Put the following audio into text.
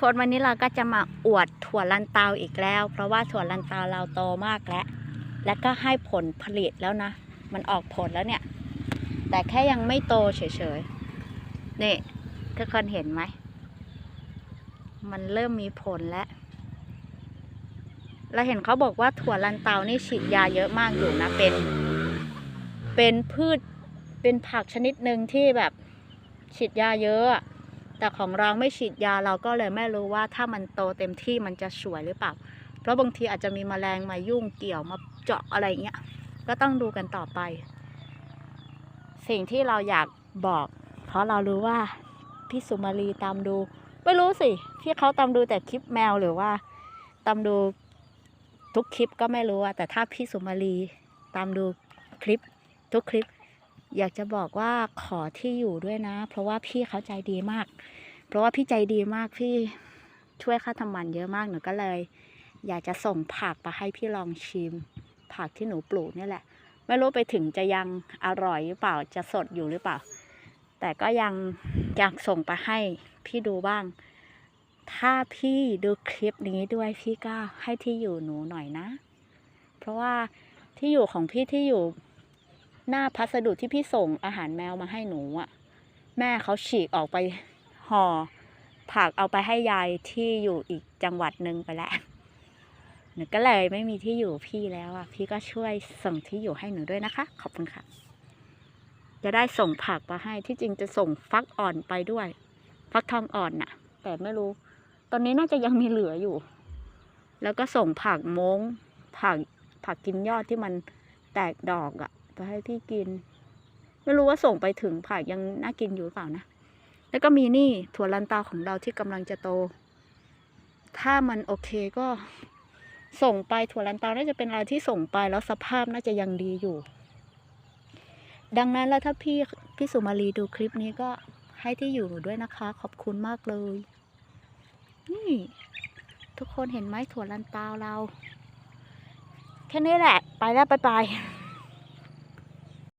คนวันนี้เราก็จะมาอวดถั่วลันเตาอีกแล้ว เพราะว่าถั่วลันเตาเราโตมากแล้ว และก็ให้ผลผลิตแล้วนะ มันออกผลแล้วเนี่ย แต่แค่ยังไม่โตเฉยๆ นี่ทุกคนเห็นไหม มันเริ่มมีผลแล้ว เราเห็นเขาบอกว่าถั่วลันเตานี่ฉีดยาเยอะมากอยู่นะ เป็น เป็นพืช เป็นผักชนิดหนึ่งที่แบบฉีดยาเยอะ แต่ของเราไม่ฉีดยาเราก็เลยไม่รู้ว่าถ้ามันโตเต็มที่มันจะสวยหรือเปล่า เพราะบางทีอาจจะมีแมลงมายุ่งเกี่ยวมาเจาะอะไรเงี้ย ก็ต้องดูกันต่อไป สิ่งที่เราอยากบอก เพราะเรารู้ว่าพี่สุมาลีตามดู ไม่รู้สิพี่เขาตามดูแต่คลิปแมวหรือว่าตามดูทุกคลิปก็ไม่รู้อะแต่ถ้าพี่สุมาลีตามดูคลิปทุกคลิป อยากจะบอกว่าขอที่อยู่ด้วยนะ เพราะว่าพี่เขาใจดีมาก เพราะว่าพี่ใจดีมากพี่ช่วยค่าทำมันเยอะมากหนูก็เลย อยากจะส่งผักไปให้พี่ลองชิม ผักที่หนูปลูกนี่แหละ ไม่รู้ไปถึงจะยังอร่อยหรือเปล่าจะสดอยู่หรือเปล่า แต่ก็ยังอยากส่งไปให้พี่ดูบ้าง ถ้าพี่ดูคลิปนี้ด้วยพี่ก็ให้ที่อยู่หนูหน่อยนะ เพราะว่าที่อยู่ของพี่ที่อยู่ หน้าพัสดุที่พี่ส่งอาหารแมวมาให้หนูอะแม่เขาฉีกออกไปห่อผักเอาไปให้ยายที่อยู่อีกจังหวัดหนึ่งไปแล้วหนูก็เลยไม่มีที่อยู่พี่แล้วอะพี่ก็ช่วยส่งที่อยู่ให้หนูด้วยนะคะ ขอบคุณค่ะ จะได้ส่งผักมาให้ที่จริงจะส่งฟักอ่อนไปด้วย ฟักทองอ่อนน่ะ แต่ไม่รู้ ตอนนี้น่าจะยังมีเหลืออยู่ แล้วก็ส่งผักมงผักผักกินยอดที่มันแตกดอกอะ ไปให้พี่กิน ไม่รู้ว่าส่งไปถึงผักยังน่ากินอยู่หรือเปล่านะ แล้วก็มีนี่ถั่วลันเตาของเราที่กำลังจะโต ถ้ามันโอเคก็ส่งไปถั่วลันเตาน่าจะเป็นอะไรที่ส่งไปแล้วสภาพน่าจะยังดีอยู่ ดังนั้นแล้วถ้าพี่พี่สุมาลีดูคลิปนี้ก็ให้ที่อยู่ด้วยนะคะ ขอบคุณมากเลย นี่ ทุกคนเห็นไหมถั่วลันเตาเรา แค่นี้แหละ ไปแล้วไปไป